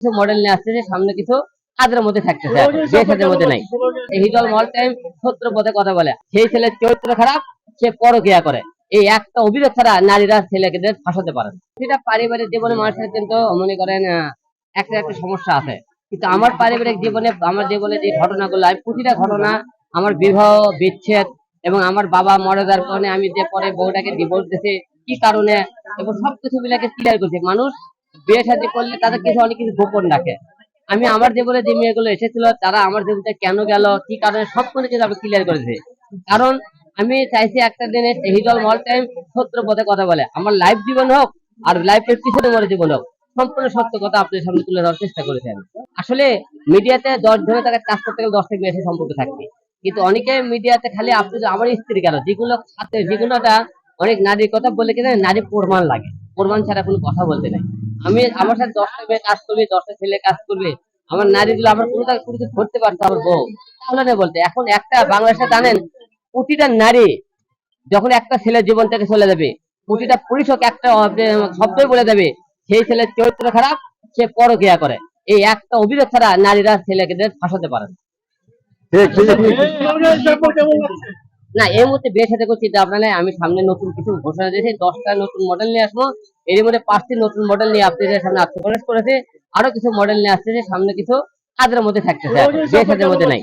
কিছু মডেল নিয়ে আসতেছে সামনে কিছু কাজের মধ্যে থাকতেছে সাদের মধ্যে নাই। এই হিজল মল টাইম সত্য পথে কথা বলে। সেই ছেলের চরিত্র খারাপ সে পরকিয়া করে। এই একটা অভিযোগ ছাড়া নারীরা ছেলেকে ফাঁসাতে পারে সেটা পারিবারিক জীবনে মানুষের কিন্তু মনে করেন একটা একটা সমস্যা আছে। কিন্তু আমার পারিবারিক জীবনে আমার জীবনে যে ঘটনাগুলো আমি প্রতিটা ঘটনা আমার বিবাহ বিচ্ছেদ এবং আমার বাবা মরে যাওয়ার কারণে আমি যে পরে বউটাকে ডিভোর্স দিয়েছি কি কারণে এবং সবকিছু মিলাকে ক্লিয়ার করছে। মানুষ বিয়ে শাদী করলে তাদের কিছু অনেক কিছু গোপন রাখে। আমি আমার জীবনে যে মেয়েগুলো এসেছিল, তারা আমার জীবনটা কেন গেল, কি কারণে, সব কিছু কিন্তু আমি ক্লিয়ার করেছি কারণ আমি চাইছি একটা দিনে হিজল মল টাইম সত্য পথে কথা বলে। আমার লাইফ জীবন হোক আর লাইফের পিছনে মরে জীবন হোক, সম্পূর্ণ সত্য কথা আপনার সামনে তুলে ধরার চেষ্টা করেছেন আসলে মিডিয়াতে দশ ধরে তাকে কাজ করতে গেলে দশ থেকে বেশি সম্পর্ক থাকবে কিন্তু অনেকে মিডিয়াতে খালি আপনি আমার স্ত্রী কেন, যেগুলো সাথে যেগুলোটা অনেক নারীর কথা বলে কিনা নারী প্রমাণ লাগে। প্রমাণ ছাড়া কোনো কথা বলতে নাই। আমি আমার সাথে দশটা মেয়ে কাজ করবে দশটা ছেলে কাজ করবে আমার নারীগুলো আমার কোনো তাকে কোনো কিছু ধরতে পারতো আমার বউ তাহলে না বলতে এখন একটা বাংলাদেশে জানেন প্রতিটা নারী যখন একটা ছেলের জীবন থেকে চলে যাবে প্রতিটা হোক একটা শব্দই বলে দেবে সেই ছেলের চরিত্র খারাপ সে পর পরকিয়া করে এই একটা অভিযোগ ছাড়া নারীরা ছেলেকে ফাঁসাতে পারে না। না, এই মুহূর্তে বেশ সাথে করছি, এটা আপনার আমি সামনে নতুন কিছু ঘোষণা দিয়েছি, দশটা নতুন মডেল নিয়ে আসব। এর মধ্যে পাঁচটি নতুন মডেল নিয়ে আপনাদের সামনে আত্মপ্রকাশ করেছে, আরও কিছু মডেল নিয়ে আসতেছে, সামনে কিছু কাজের মধ্যে থাকতেছে বেশ সাথের মধ্যে নাই।